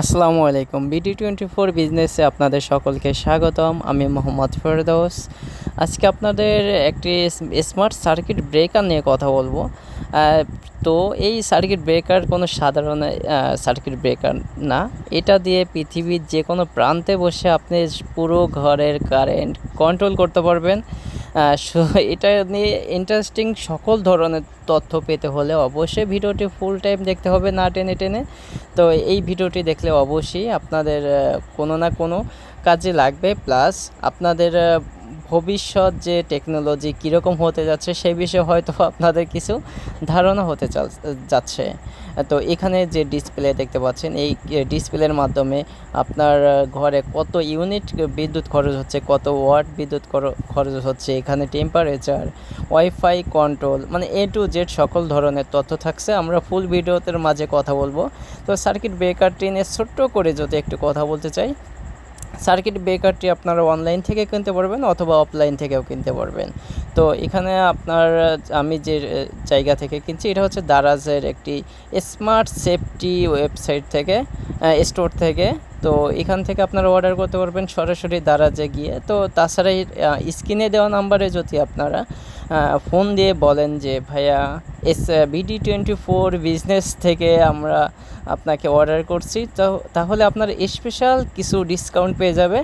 আসসালামু আলাইকুম। BD twenty four বিজনেসে আপনাদের সকলকে স্বাগতম। আমি মোহাম্মদ ফেরদৌস। আজকে আপনাদের একটি স্মার্ট সার্কিট ব্রেকার নিয়ে কথা বলব। তো এই সার্কিট ব্রেকার কোনো সাধারণ সার্কিট ব্রেকার না। এটা দিয়ে পৃথিবীর যে কোনো প্রান্তে বসে আপনি পুরো ঘরের কারেন্ট কন্ট্রোল করতে পারবেন। সো- এটা নিয়ে ইন্টারেস্টিং সকল ধরনের তথ্য পেতে হলে অবশ্যই ভিডিওটি ফুল টাইম দেখতে হবে না টেনে টেনে। তো এই ভিডিওটি দেখলে অবশ্যই আপনাদের কোনো না কোনো কাজে লাগবে। প্লাস আপনাদের ভবিষ্যৎ যে টেকনোলজি কীরকম হতে যাচ্ছে সেই বিষয়ে হয়তো আপনাদের কিছু ধারণা হতে যাচ্ছে। তো এখানে যে ডিসপ্লে দেখতে পাচ্ছেন, এই ডিসপ্লের মাধ্যমে আপনার ঘরে কত ইউনিট বিদ্যুৎ খরচ হচ্ছে, কত ওয়াট বিদ্যুৎ খর- খরচ হচ্ছে, এখানে টেম্পারেচার ওয়াইফাই কন্ট্রোল মানে এ টু জেড সকল ধরনের তথ্য থাকছে। আমরা ফুল ভিডিওতের মাঝে কথা বলব। তো সার্কিট ব্রেকারটি নিয়ে ছোট্ট করে যদি একটু কথা বলতে চাই সার্কিট ব্রেকারটি আপনারা অনলাইন থেকে কিনতে পারবেন অথবা অফলাইন থেকেও কিনতে পারবেন। তো এখানে আপনার, আমি যে জায়গা থেকে কিনছি, এটা হচ্ছে দারাজের একটি স্মার্ট সেফটি ওয়েবসাইট থেকে স্টোর থেকে। তো এখান থেকে আপনারা অর্ডার করতে পারবেন সরাসরি দারাজে গিয়ে। তো তাছাড়া স্ক্রিনে দেওয়া নাম্বারে যদি আপনারা ফোন দিয়ে বলেন যে, ভাইয়া, S BD twenty four business থেকে আমরা আপনাকে অর্ডার করছি। তো, তাহলে আপনার স্পেশাল কিছু ডিসকাউন্ট পেয়ে যাবে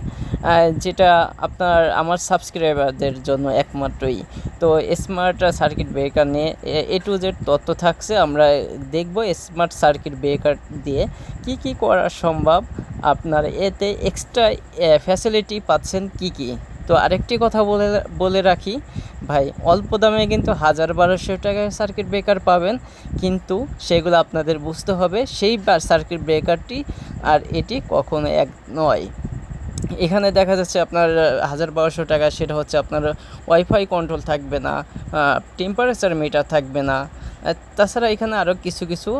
যেটা আপনার, আমার সাবস্ক্রাইবারদের জন্য একমাত্রই। তো স্মার্ট সার্কিট ব্রেকার নিয়ে, এ টু জেড তথ্য থাকছে, আমরা দেখব স্মার্ট সার্কিট ব্রেকার দিয়ে কি কি করা সম্ভব। আপনার এতে এক্সট্রা ফ্যাসিলিটি পাচ্ছেন কি কি? তো আরেকটি কথা বলে বলে রাখি, ভাই, অল্প দামে কিন্তু হাজার বারোশো টাকার সার্কিট ব্রেকার পাবেন, কিন্তু সেগুলো আপনাদের বুঝতে হবে, সেই সার্কিট ব্রেকারটি আর এটি কখনো এক নয়। এখানে দেখা যাচ্ছে আপনার হাজার বারোশো টাকা, সেটা হচ্ছে আপনার ওয়াইফাই কন্ট্রোল থাকবে না টেম্পারেচার মিটার থাকবে না তাছাড়া এখানে আরও কিছু কিছু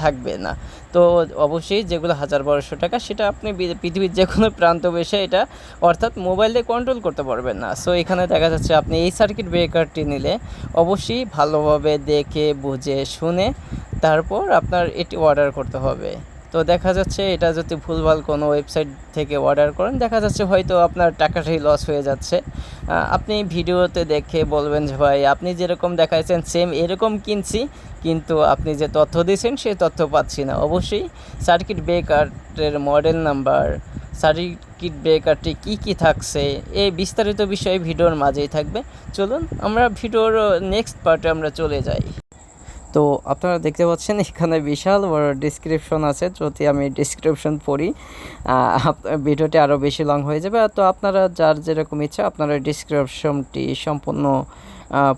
থাকবে না। তো অবশ্যই যেগুলো হাজার বারোশো টাকা, সেটা আপনি পৃথিবীর যে কোনো প্রান্ত বসে এটা অর্থাৎ মোবাইলে কন্ট্রোল করতে পারবেন না। সো এখানে দেখা যাচ্ছে আপনি এই সার্কিট ব্রেকারটি নিলে অবশ্যই ভালোভাবে দেখে, বুঝে, শুনে তারপর আপনার এটি অর্ডার করতে হবে। তো দেখা যাচ্ছে এটা যদি ভুলভাল কোনো ওয়েবসাইট থেকে অর্ডার করেন, দেখা যাচ্ছে হয়তো আপনার টাকাটাই লস হয়ে যাচ্ছে। আপনি ভিডিওতে দেখে বলবেন যে, ভাই, আপনি যেরকম দেখাইছেন সেম এরকম কিনছি, কিন্তু আপনি যে তথ্য দিয়েছেন সেই তথ্য পাচ্ছি না। অবশ্যই সার্কিট ব্রেকারের মডেল নাম্বার সার্কিট ব্রেকারটি কী কী থাকছে এই বিস্তারিত বিষয়ে ভিডিওর মাঝেই থাকবে। চলুন, আমরা ভিডিওর নেক্সট পার্টে আমরা চলে যাই। তো আপনারা দেখতে পাচ্ছেন, এখানে বিশাল বড় ডিসক্রিপশন আছে, যদি আমি ডিসক্রিপশন পড়ি ভিডিওটি আরও বেশি লং হয়ে যাবে। তো আপনারা যার যেরকম ইচ্ছা, আপনারা ডিসক্রিপশনটি সম্পূর্ণ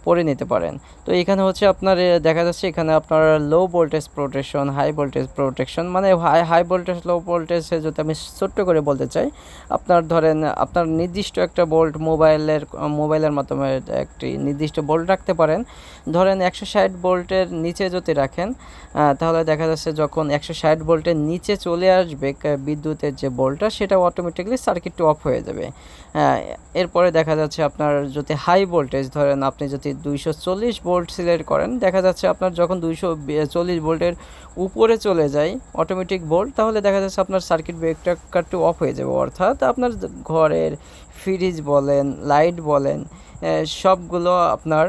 পড়ে নিতে পারেন। তো এখানে হচ্ছে আপনার দেখা যাচ্ছে এখানে আপনার low voltage protection high voltage protection মানে হাই হাই ভোল্টেজ লো ভোল্টেজে যদি আমি ছোট্ট করে বলতে চাই, আপনার ধরেন, আপনার নির্দিষ্ট একটা বোল্ট মোবাইলের মোবাইলের মাধ্যমে একটি নির্দিষ্ট বোল্ট রাখতে পারেন। ধরেন একশো ষাট বোল্টের নিচে যদি রাখেন তাহলে দেখা যাচ্ছে যখন একশো ষাট বোল্টের নিচে চলে আসবে বিদ্যুতের যে বোল্টটা সেটা অটোমেটিকলি সার্কিটটি অফ হয়ে যাবে। এরপরে দেখা যাচ্ছে আপনার যদি হাই ভোল্টেজ ধরেন আপনি যদি দুইশো চল্লিশ ভোল্ট সিলেক্ট করেন, দেখা যাচ্ছে আপনার যখন দুইশো চল্লিশ ভোল্টের উপরে চলে যায় অটোমেটিক ভোল্ট তাহলে দেখা যাচ্ছে আপনার সার্কিট ব্রেকারটি অফ হয়ে যাবে। অর্থাৎ আপনার ঘরের ফ্রিজ বলেন লাইট বলেন সবগুলো আপনার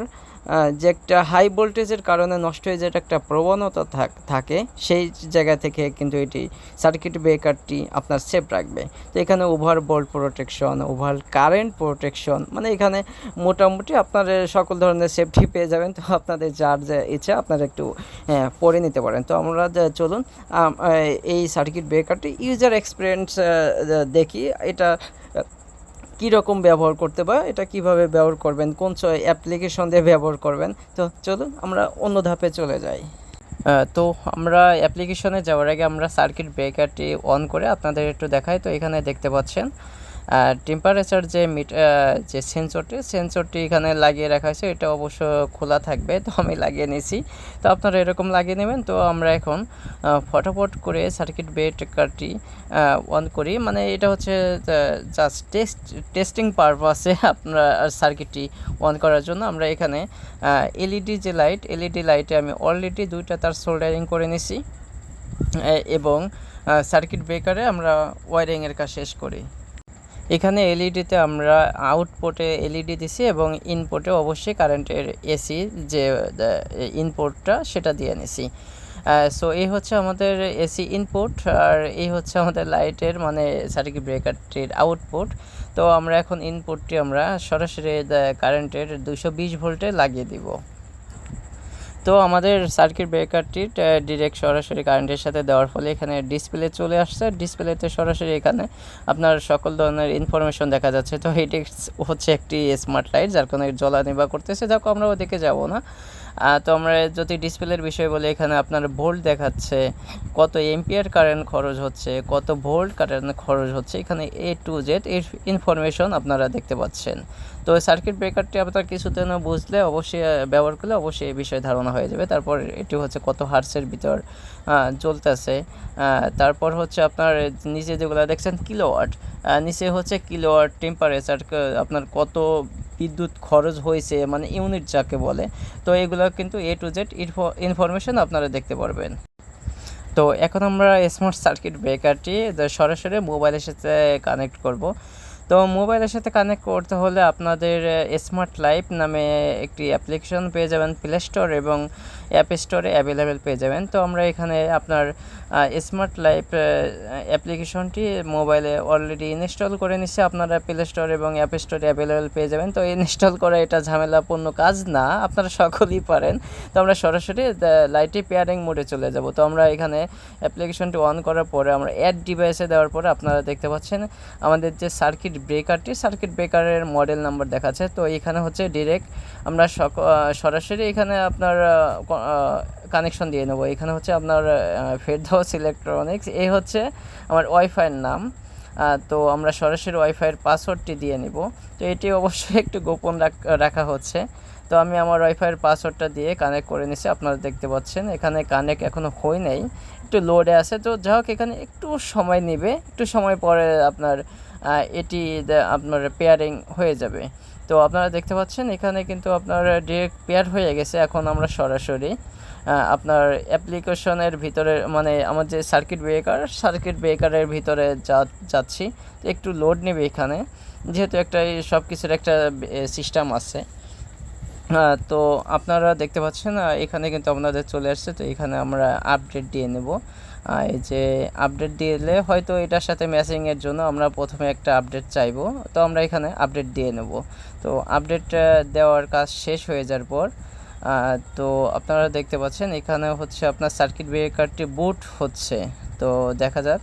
যে একটা হাই ভোল্টেজের কারণে নষ্ট হয়ে যেটা একটা প্রবণতা থাক- সেই জায়গা থেকে কিন্তু এটি সার্কিট ব্রেকারটি আপনার সেফ রাখবে। তো এখানে over volt protection over current protection মানে এখানে মোটামুটি আপনার সকল ধরনের সেফটি পেয়ে যাবেন। তো আপনাদের যার যা ইচ্ছা আপনারা একটু পড়ে নিতে পারেন। তো আমরা চলুন এই সার্কিট ব্রেকারটি ইউজার এক্সপিরিয়েন্স দেখি। এটা কী রকম ব্যবহার করতে বা এটা কীভাবে ব্যবহার করবেন, কোন অ্যাপ্লিকেশন দিয়ে ব্যবহার করবেন, তো চলুন আমরা অন্য ধাপে চলে যাই। তো আমরা অ্যাপ্লিকেশনে যাওয়ার আগে আমরা সার্কিট ব্রেকারটি অন করে আপনাদের একটু দেখাই, তো এখানে দেখতে পাচ্ছেন টেম্পারেচার যে যে সেন্সরটি সেন্সরটি এখানে লাগিয়ে রাখা হয়েছে, এটা অবশ্য খোলা থাকবে, তো আমি লাগিয়ে নিয়েছি। তো আপনারা এরকম লাগিয়ে নেবেন, তো আমরা এখন ফটাফট করে সার্কিট ব্রেকারটি অন করি। মানে এটা হচ্ছে জাস্ট টেস্ট টেস্টিং পারপাসে আপনারা সার্কিটটি অন করার জন্য আমরা এখানে এলইডি যে লাইট এলইডি লাইটে আমি অলরেডি দুইটা তার সোল্ডারিং করে নিছি এবং সার্কিট ব্রেকারে আমরা ওয়ারিংয়ের কাজ শেষ করি। এখানে এলইডিতে আমরা আউটপুটে এলইডি দিছি এবং ইনপুটে অবশ্যই কারেন্টের এসি যে ইনপুটটা সেটা দিয়ে নিছি। সো এই হচ্ছে আমাদের এসি ইনপুট আর এই হচ্ছে আমাদের লাইটের মানে সার্কিট ব্রেকারটির আউটপুট তো আমরা এখন ইনপুটটি আমরা সরাসরি কারেন্টের দুশো বিশ ভোল্টে লাগিয়ে দিব। তো আমাদের সার্কিট ব্রেকারটি ডিরেক্ট সরাসরি কারেন্টের সাথে দেওয়ার ফলে এখানে ডিসপ্লে চলে আসছে। ডিসপ্লেতে সরাসরি এখানে আপনার সকল ধরনের ইনফরমেশন দেখা যাচ্ছে। তো এটি হচ্ছে একটি স্মার্ট লাইট যার কারণে জ্বলা বা করতেছে। যাক আমরা ওদিকে যাব না। তো আমরা যদি ডিসপ্লের বিষয়ে বলি, এখানে আপনার ভোল্ট দেখাচ্ছে, কত এম্পিয়ার কারেন্ট খরচ হচ্ছে, কত ভোল্ট কারেন্ট খরচ হচ্ছে, এখানে এ টু জেড এর ইনফরমেশন আপনারা দেখতে পাচ্ছেন। তো সার্কিট ব্রেকারটি আপনার কিছুতে না বুঝলে অবশ্যই ব্যবহার করলে অবশ্যই এই বিষয়ে ধারণা হয়ে যাবে। তারপর এটি হচ্ছে কত হার্সের ভিতর চলতেছে। তারপর হচ্ছে আপনার নিচে যেগুলো দেখছেন কিলোওয়াট নিচে হচ্ছে কিলোওয়াট টেম্পারেচার আপনার কত বিদ্যুৎ খরচ হয়েছে মানে ইউনিট যাকে বলে, তো এগুলো কিন্তু এ টু জেড ইনফরমেশন আপনারা দেখতে পারবেন। তো এখন আমরা স্মার্ট সার্কিট ব্রেকারটি সরাসরি মোবাইলের সাথে কানেক্ট করব। তো মোবাইলের সাথে কানেক্ট করতে হলে আপনাদের স্মার্ট লাইফ নামে একটি অ্যাপ্লিকেশন পেয়ে যাবেন প্লে স্টোর এবং অ্যাপ স্টোরে অ্যাভেলেবেল পেয়ে যাবেন। তো আমরা এখানে আপনার স্মার্ট লাইফ অ্যাপ্লিকেশনটি মোবাইলে অলরেডি ইনস্টল করে নিচ্ছে আপনারা প্লে স্টোর এবং অ্যাপ স্টোরে অ্যাভেলেবেল পেয়ে যাবেন। তো ইনস্টল করা এটা ঝামেলাপূর্ণ কাজ না, আপনারা সকলেই পারেন। তো আমরা সরাসরি লাইটে পেয়ারিং মোডে চলে যাব। তো আমরা এখানে অ্যাপ্লিকেশনটি অন করার পরে, আমরা অ্যাড ডিভাইসে দেওয়ার পরে আপনারা দেখতে পাচ্ছেন, আমাদের যে সার্কিট ব্রেকারটি সার্কিট ব্রেকারের মডেল নাম্বার দেখাচ্ছে। তো এখানে হচ্ছে ডিরেক্ট আমরা সরাসরি এখানে আপনার কানেকশন দিয়ে নেব। এখানে হচ্ছে আপনার ফেরদাউস ইলেকট্রনিক্স এই হচ্ছে আমার ওয়াইফাইয়ের নাম। তো আমরা সরাসরি ওয়াইফাইয়ের পাসওয়ার্ডটি দিয়ে নিব। তো এটি অবশ্যই একটু গোপন রাখা হচ্ছে। তো আমি আমার ওয়াইফাইয়ের পাসওয়ার্ডটা দিয়ে কানেক্ট করে নিছি। আপনারা দেখতে পাচ্ছেন, এখানে কানেক্ট এখনও হয় নাই। একটু লোডে আছে। তো যাই হোক, এখানে একটু সময় নেবে। একটু সময় পরে আপনার এটি আপনার পেয়ারিং হয়ে যাবে। তো আপনারা দেখতে পাচ্ছেন, এখানে কিন্তু আপনার ডিরেক্ট পেয়ার হয়ে গেছে। এখন আমরা সরাসরি আপনার অ্যাপ্লিকেশনের ভিতরে মানে আমার যে সার্কিট ব্রেকার সার্কিট ব্রেকারের ভিতরে যা, যাচ্ছি একটু লোড নেবে এখানে। যেহেতু একটা সব কিছুর একটা সিস্টেম আছে। তো আপনারা দেখতে পাচ্ছেন এখানে কিন্তু আপনাদের চলে আসছে, তো এখানে আমরা আপডেট দিয়ে নেব। এই যে আপডেট দিলে হয়তো এটার সাথে ম্যাচিংয়ের জন্য আমরা প্রথমে একটা আপডেট চাইব। তো আমরা এখানে আপডেট দিয়ে নেব। তো আপডেট দেওয়ার কাজ শেষ হয়ে যাওয়ার পর তো আপনারা দেখতে পাচ্ছেন, এখানে হচ্ছে আপনার সার্কিট ব্রেকারটি বুট হচ্ছে। তো দেখা যাক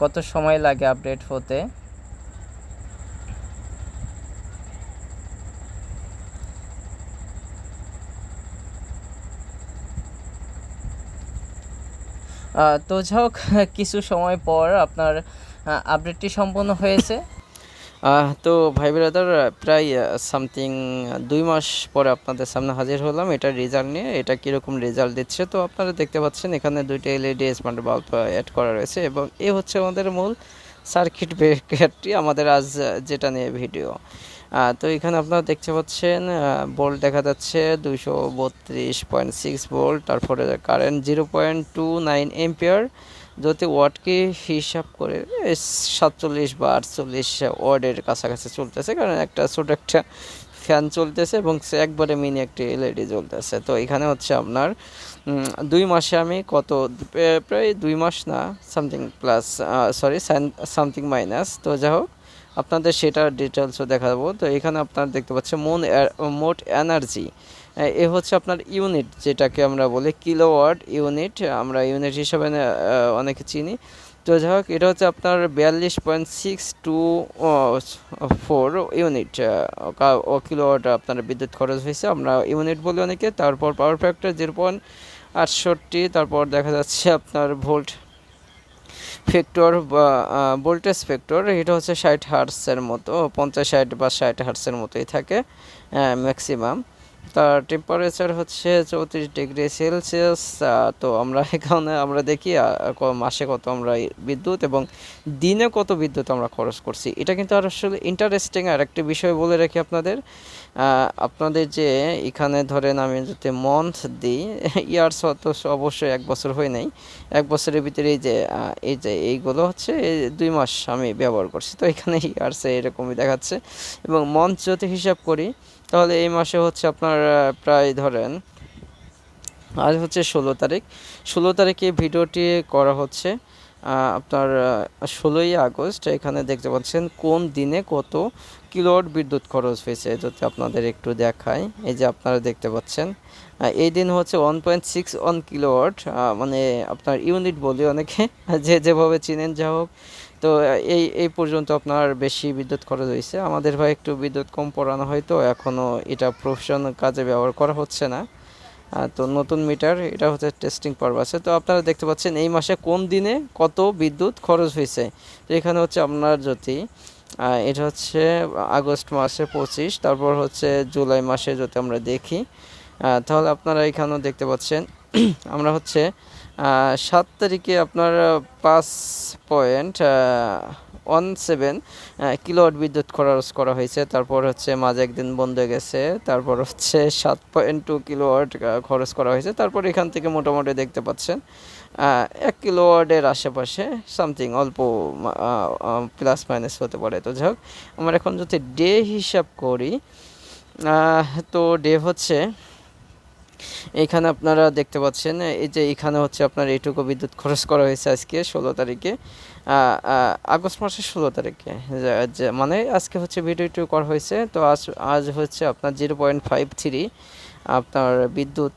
কত সময় লাগে আপডেট হতে। তো যাক কিছু সময় পর আপনার আপডেটটি সম্পন্ন হয়েছে। তো ভাই ব্রাদার প্রায় সামথিং দুই মাস পরে আপনাদের সামনে হাজির হলাম। এটা রেজাল্ট নিয়ে, এটা কীরকম রেজাল্ট দিচ্ছে তো আপনারা দেখতে পাচ্ছেন, এখানে দুইটা এলইডি স্মার্ট বাল্ব অ্যাড করা রয়েছে এবং এ হচ্ছে আমাদের মূল সার্কিট ব্রেকারটি আমাদের আজ যেটা নিয়ে ভিডিও তো এখানে আপনারা দেখতে পাচ্ছেন বোল্ট দেখা যাচ্ছে দুইশো বত্রিশ পয়েন্ট সিক্স বোল্ট তারপরে current zero point two nine ampere যদি ওয়ার্ডকে হিসাব করে সাতচল্লিশ বা আটচল্লিশ ওয়ার্ডের কাছাকাছি চলতেছে, কারণ একটা ছোটো একটা ফ্যান চলতেছে এবং সে একবারে মিনি একটি এলইডি চলতেছে তো এখানে হচ্ছে আপনার দুই মাসে আমি কত প্রায় দুই মাস না something plus sorry something minus তো যাই হোক, আপনাদের সেটার ডিটেলসও দেখাবো। তো এখানে আপনারা দেখতে পাচ্ছেন, মন মোট এনার্জি এ হচ্ছে আপনার ইউনিট, যেটাকে আমরা বলি কিলোওয়াট ইউনিট, আমরা ইউনিট হিসাবে অনেকে চিনি। তো যাই হোক, এটা হচ্ছে আপনার বিয়াল্লিশ point six two four unit ও, কিলোওয়াট আপনার বিদ্যুৎ খরচ হয়েছে। আমরা ইউনিট বলি অনেকে, তারপর পাওয়ার ফ্যাক্টর জিরো পয়েন্ট আটষট্টি তারপর দেখা যাচ্ছে আপনার ভোল্ট ফ্যাক্টর, বা ভোল্টেজ ফ্যাক্টর, এটা হচ্ছে ষাট হার্টসের মতো, পঞ্চাশ ষাট বা ষাট হার্টসের মতোই থাকে ম্যাক্সিমাম তার টেম্পারেচার হচ্ছে চৌত্রিশ ডিগ্রি সেলসিয়াস তো আমরা এখানে আমরা দেখি মাসে কত আমরা বিদ্যুৎ এবং দিনে কত বিদ্যুৎ আমরা খরচ করছি। এটা কিন্তু আর আসলে ইন্টারেস্টিং আর একটি বিষয় বলে রাখি আপনাদের। আপনাদের যে এখানে ধরেন আমি যদি মন্থ দিই ইয়ার্স তো অবশ্যই এক বছর হয় নাই। এক বছরের ভিতরে এই যে এই যে এইগুলো হচ্ছে দুই মাস আমি ব্যবহার করছি। তো এখানে ইয়ার্সে এরকমই দেখাচ্ছে। এবং মঞ্চ যদি হিসাব করি তাহলে এই মাসে হচ্ছে আপনার প্রায় ধরেন আজ হচ্ছে ষোলো তারিখ। ষোলো তারিখে ভিডিওটি করা হচ্ছে আপনার ষোলোই আগস্ট। এখানে দেখতে পাচ্ছেন কোন দিনে কত কিলোওয়াট বিদ্যুৎ খরচ হয়েছে যদি আপনাদের একটু দেখায় এই যে আপনারা দেখতে পাচ্ছেন এই দিন হচ্ছে one point six one kilowatt মানে আপনার ইউনিট বলি অনেকে, যে যেভাবে চিনেন যা হোক, তো এই এই পর্যন্ত আপনার বেশি বিদ্যুৎ খরচ হয়েছে। আমাদের ভাই একটু বিদ্যুৎ কম পড়ানো হয় তো এখনও এটা প্রফেশন কাজে ব্যবহার করা হচ্ছে না। তো নতুন মিটার এটা হচ্ছে টেস্টিং আছে তো আপনারা দেখতে পাচ্ছেন, এই মাসে কোন দিনে কত বিদ্যুৎ খরচ হয়েছে? তো এখানে হচ্ছে আপনার যদি এটা হচ্ছে আগস্ট মাসে পঁচিশ, তারপর হচ্ছে জুলাই মাসে যদি আমরা দেখি তাহলে আপনারা এখানেও দেখতে পাচ্ছেন, আমরা হচ্ছে সাত তারিখে আপনার পাঁচ পয়েন্ট ওয়ান সেভেন কিলোওয়াট বিদ্যুৎ খরচ করা হয়েছে, তারপর হচ্ছে মাঝে একদিন বন্ধ গেছে, তারপর হচ্ছে সাত পয়েন্ট টু কিলোওয়াট খরচ করা হয়েছে, তারপর এখান থেকে মোটামুটি দেখতে পাচ্ছেন এক কিলোওয়াটের আশেপাশে সামথিং অল্প প্লাস মাইনাস হতে পারে। তো যাই আমরা এখন যদি ডে হিসাব করি তো ডে হচ্ছে, এখানে আপনারা দেখতে পাচ্ছেন, এই যে এখানে হচ্ছে আপনার এইটুকু বিদ্যুৎ খরচ করা হয়েছে আজকে ষোলো তারিখে আগস্ট মাসের ষোলো তারিখে। মানে আজকে হচ্ছে ভিডিওটি করা হয়েছে, তো আজ আজ হচ্ছে আপনার জিরো পয়েন্ট ফাইভ থ্রি আপনার বিদ্যুৎ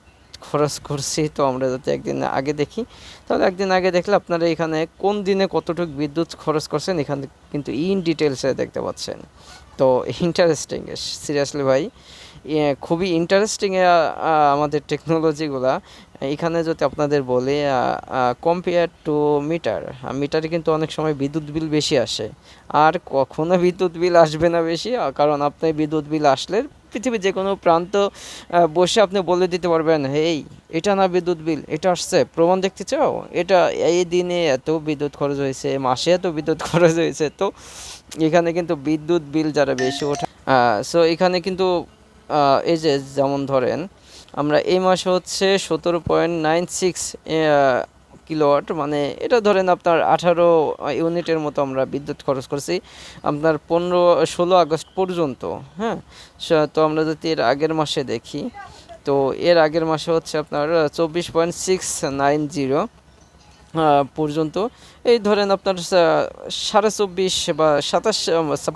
খরচ করছি, তো আমরা যাতে একদিন আগে দেখি। তাহলে একদিন আগে দেখলে আপনারা এখানে কোন দিনে কতটুকু বিদ্যুৎ খরচ করছেন, এখানে কিন্তু ইন ডিটেলসে দেখতে পাচ্ছেন। তো ইন্টারেস্টিং সিরিয়াসলি ভাই খুবই ইন্টারেস্টিং আমাদের টেকনোলজিগুলা এখানে যদি আপনাদের বলি কম্পেয়ার টু মিটার মিটারে কিন্তু অনেক সময় বিদ্যুৎ বিল বেশি আসে। আর কখনো বিদ্যুৎ বিল আসবে না বেশি কারণ আপনি বিদ্যুৎ বিল আসলে পৃথিবীর যে কোনো প্রান্ত বসে আপনি বলে দিতে পারবেন এই এটা না বিদ্যুৎ বিল, এটা আসছে, প্রমাণ দেখতে চাও? এটা এই দিনে এত বিদ্যুৎ খরচ হয়েছে, মাসে এত বিদ্যুৎ খরচ হয়েছে। তো এখানে কিন্তু বিদ্যুৎ বিল যারা বেশি ওঠে সো এখানে কিন্তু এই যে যেমন ধরেন, আমরা এই মাসে হচ্ছে সতেরো পয়েন্ট নাইন সিক্স কিলোওয়াট মানে এটা ধরেন আপনার আঠারো ইউনিটের মতো আমরা বিদ্যুৎ খরচ করছি। আপনার পনেরো, ষোলো আগস্ট পর্যন্ত হ্যাঁ? তো আমরা যদি এর আগের মাসে দেখি, তো এর আগের মাসে হচ্ছে আপনার চব্বিশ পয়েন্ট সিক্স নাইন জিরো পর্যন্ত। এই ধরেন আপনার সাড়ে চব্বিশ বা সাতাশ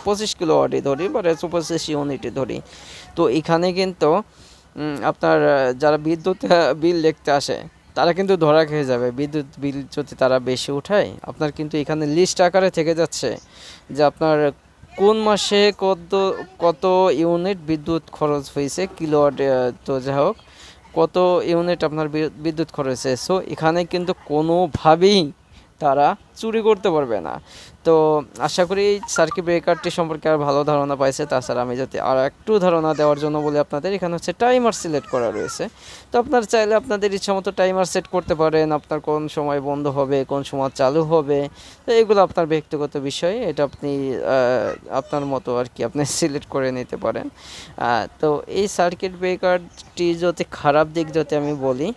পঁচিশ কিলোওয়াটই ধরি, বা পঁচিশ ইউনিটই ধরি। তো এখানে কিন্তু আপনার যারা বিদ্যুৎ বিল দেখতে আসে তারা কিন্তু ধরা খেয়ে যাবে। বিদ্যুৎ বিল যদি তারা বেশি উঠায়, আপনার কিন্তু এখানে লিস্ট আকারে থেকে যাচ্ছে যে আপনার কোন মাসে কত কত ইউনিট বিদ্যুৎ খরচ হয়েছে কিলোয়াট তো যা হোক, কত ইউনিট আপনার বিদ্যুৎ খরচ হয়েছে। সো এখানে কিন্তু কোনোভাবেই তারা চুরি করতে পারবে না। তো আশা করি সার্কিট ব্রেকারটি সম্পর্কে আর ভালো ধারণা পাইছে। তাছাড়া আমি যাতে আর একটু ধারণা দেওয়ার জন্য বলি আপনাদের, এখানে হচ্ছে টাইমার সিলেক্ট করা রয়েছে। তো আপনার চাইলে আপনাদের ইচ্ছা মতো টাইমার সেট করতে পারেন, আপনার কোন সময় বন্ধ হবে, কোন সময় চালু হবে। তো এগুলো আপনার ব্যক্তিগত বিষয়, এটা আপনি আপনার মতো আর কি আপনি সিলেক্ট করে নিতে পারেন। তো এই সার্কিট ব্রেকারটি যদি খারাপ দিক যদি আমি বলি,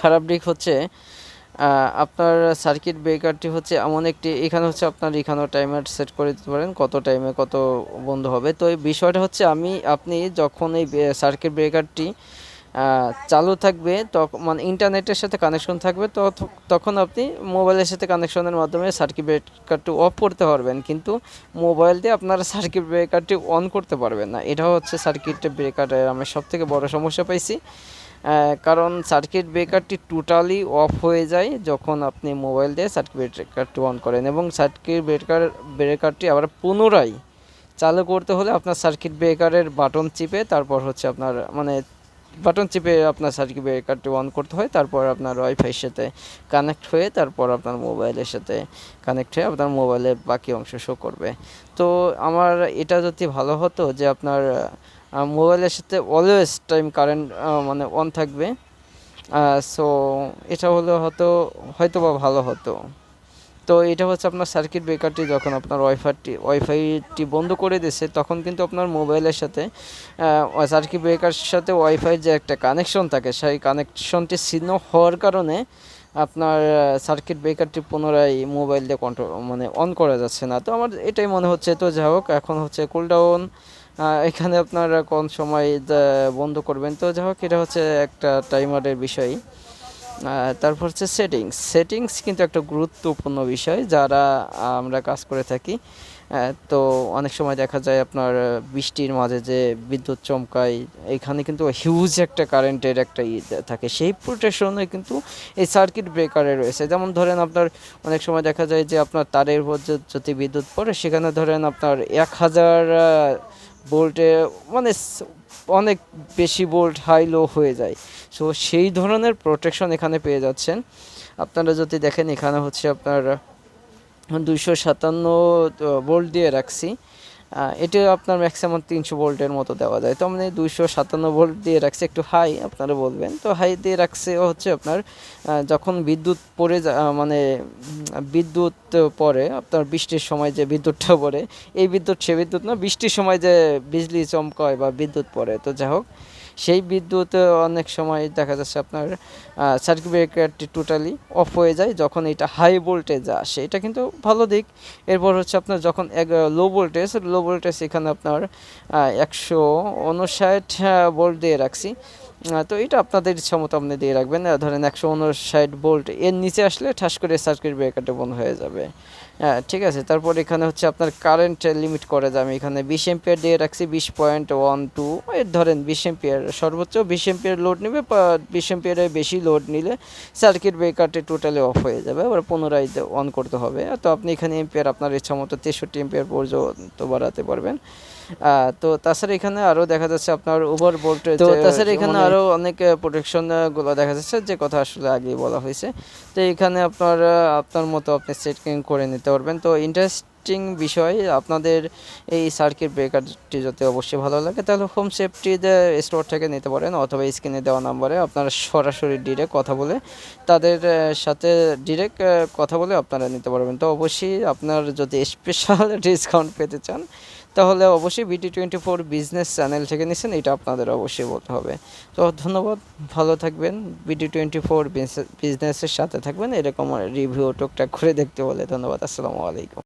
খারাপ দিক হচ্ছে আপনার সার্কিট ব্রেকারটি হচ্ছে এমন একটি, এখানে হচ্ছে আপনার এখানেও টাইমার সেট করে দিতে পারেন, কত টাইমে কত বন্ধ হবে। তো এই বিষয়টা হচ্ছে আমি, আপনি যখন এই সার্কিট ব্রেকারটি চালু থাকবে তখন মানে ইন্টারনেটের সাথে কানেকশন থাকবে, তো তখন আপনি মোবাইলের সাথে কানেকশনের মাধ্যমে সার্কিট ব্রেকারটি অফ করতে পারবেন, কিন্তু মোবাইল দিয়ে আপনারা সার্কিট ব্রেকারটি অন করতে পারবেন না। এটা হচ্ছে সার্কিট ব্রেকারের আমি সব থেকে বড় সমস্যা পাইছি। কারণ সার্কিট ব্রেকারটি টোটালি অফ হয়ে যায় যখন আপনি মোবাইল দিয়ে সার্কিট ব্রেকারটি অন করেন এবং সার্কিট ব্রেকার ব্রেকারটি আবার পুনরায় চালু করতে হলে আপনার সার্কিট ব্রেকারের বাটন চিপে, তারপর হচ্ছে আপনার মানে বাটন চিপে আপনার সার্কিট ব্রেকারটি অন করতে হয়, তারপর আপনার ওয়াইফাইয়ের সাথে কানেক্ট হয়ে, তারপর আপনার মোবাইলের সাথে কানেক্ট হয়ে আপনার মোবাইলের বাকি অংশ শো করবে। তো আমার এটা যদি ভালো হতো যে আপনার মোবাইলের সাথে অলওয়েজ টাইম কারেন্ট মানে অন থাকবে। সো এটা হলে হয়তো হয়তো বা ভালো হতো। তো এটা হচ্ছে আপনার সার্কিট ব্রেকারটি যখন আপনার ওয়াইফাইটি ওয়াইফাইটি বন্ধ করে দিয়েছে, তখন কিন্তু আপনার মোবাইলের সাথে সার্কিট ব্রেকারের সাথে ওয়াইফাই যে একটা কানেকশন থাকে, সেই কানেকশনটি ছিন্ন হওয়ার কারণে আপনার সার্কিট ব্রেকারটি পুনরায় মোবাইল দিয়ে কন্ট্রোল মানে অন করা যাচ্ছে না। তো আমার এটাই মনে হচ্ছে। তো যাই হোক, এখন হচ্ছে কুলডাউন এখানে আপনারা কোন সময় বন্ধ করবেন? তো যাই হোক, এটা হচ্ছে একটা টাইমারের বিষয়। তারপর হচ্ছে সেটিংস। সেটিংস কিন্তু একটা গুরুত্বপূর্ণ বিষয় যারা আমরা কাজ করে থাকি। তো অনেক সময় দেখা যায় আপনার বৃষ্টির মাঝে যে বিদ্যুৎ চমকায়, এখানে কিন্তু হিউজ একটা কারেন্টের একটা ই থাকে। সেই প্রোটেকশনে কিন্তু এই সার্কিট ব্রেকারে রয়েছে। যেমন ধরেন আপনার, অনেক সময় দেখা যায় যে আপনার তারের উপর যদি বিদ্যুৎ পড়ে, সেখানে ধরেন আপনার এক হাজার ভোল্টে মানে অনেক বেশি বোল্ট হাই লো হয়ে যায়। সো সেই ধরনের প্রোটেকশন এখানে পেয়ে যাচ্ছেন। আপনারা যদি দেখেন এখানে হচ্ছে আপনার দুইশো সাতান্ন বোল্ট দিয়ে রাখছি। এটা আপনার ম্যাক্সিমাম তিনশো ভোল্টের মতো দেওয়া যায়। তো মানে দুইশো সাতান্ন ভোল্ট দিয়ে রাখছে, একটু হাই আপনারা বলবেন। তো হাই দিয়ে রাখছে হচ্ছে আপনার যখন বিদ্যুৎ পড়ে মানে বিদ্যুৎ পড়ে, আপনার বৃষ্টির সময় যে বিদ্যুৎটা পড়ে, এই বিদ্যুৎ সে বিদ্যুৎ না, বৃষ্টির সময় যে বিজলি চমকায় বা বিদ্যুৎ পড়ে। তো যাই হোক সেই বিদ্যুৎ অনেক সময় দেখা যাচ্ছে আপনার সার্কিট ব্রেকারটি টোটালি অফ হয়ে যায় যখন এটা হাই ভোল্টেজ আসে। এটা কিন্তু ভালো দিক। এরপর হচ্ছে আপনার যখন এক লো ভোল্টেজ লো ভোল্টেজ এখানে আপনার একশো উনষাট ভোল্ট দিয়ে রাখছি। তো এটা আপনাদের ইচ্ছা মতো আপনি দিয়ে রাখবেন। ধরেন একশো উনষাট বোল্ট এর নিচে আসলে ঠাস করে সার্কিট ব্রেকারটা বন্ধ হয়ে যাবে। হ্যাঁ ঠিক আছে, তারপর এখানে হচ্ছে আপনার কারেন্ট লিমিট করে যে আমি এখানে বিশ এম্পিয়ার দিয়ে রাখছি, বিশ পয়েন্ট ওয়ান টু এর ধরেন বিশ এম্পিয়ার সর্বোচ্চ বিশ এম্পিয়ার লোড নেবে বিশ এম্পিয়ারের বেশি লোড নিলে সার্কিট ব্রেকারটি টোটালি অফ হয়ে যাবে, আবার পুনরায় অন করতে হবে। তো আপনি এখানে এম্পিয়ার আপনার ইচ্ছা মতো তেষট্টি এম্পিয়ার পর্যন্ত বাড়াতে পারবেন। তো তাছাড়া এখানে আরও দেখা যাচ্ছে আপনার ওভার ভোল্টেজ তো তাছাড়া এখানে আরও অনেক প্রোটেকশনগুলো দেখা যাচ্ছে যে কথা আসলে আগেই বলা হয়েছে। তো এখানে আপনার আপনার মতো আপনি সেটিং করে নিতে পারবেন। তো ইন্টারেস্টিং বিষয় আপনাদের এই সার্কিট ব্রেকারটি যদি অবশ্যই ভালো লাগে তাহলে হোম সেফটি স্টোর থেকে নিতে পারেন অথবা স্ক্রিনে দেওয়া নাম্বারে আপনারা সরাসরি ডিরেক্ট কথা বলে তাদের সাথে ডিরেক্ট কথা বলে আপনারা নিতে পারবেন। তো অবশ্যই আপনার যদি স্পেশাল ডিসকাউন্ট পেতে চান তাহলে অবশ্যই বিটি টোয়েন্টি ফোর বিজনেস চ্যানেল থেকে নিছেন, এটা আপনাদের অবশ্যই বলতে হবে। তো ধন্যবাদ, ভালো থাকবেন বিটি টোয়েন্টি ফোর বিজনেসের সাথে থাকবেন, এরকম রিভিউ টুকটাক করে দেখতে বলে ধন্যবাদ, আসসালামু আলাইকুম।